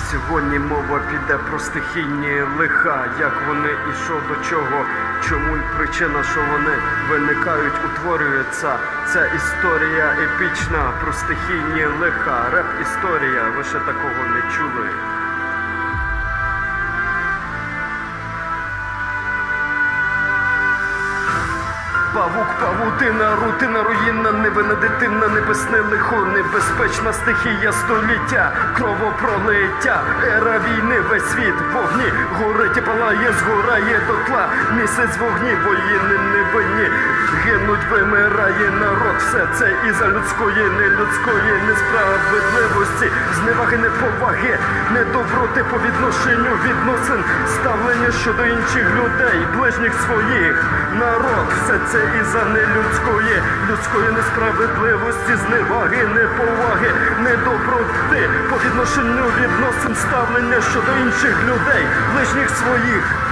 Сьогодні мова піде про стихійні лиха, як вони і що до чого, чому й причина, що вони виникають, утворюються. Це історія епічна про стихійні лиха. Реп історія, ви ще такого не чули. Павук, павутина, рутина, руїна, невинна дитина, небесне лихо, небезпечна стихія століття, кровопролиття, ера війни, весь світ, вогні, горить і палає, згорає дотла, місяць вогні, воїни невинні, гинуть, вимирає народ, все це із-за людської, нелюдської несправедливості, зневаги, неповаги, недоброти по відношенню відносин, ставлення щодо інших людей, ближніх своїх, все це із-за нелюдської, людської несправедливості, зневаги, неповаги, недоброти по відношенню відносин, ставлення щодо інших людей, ближніх своїх.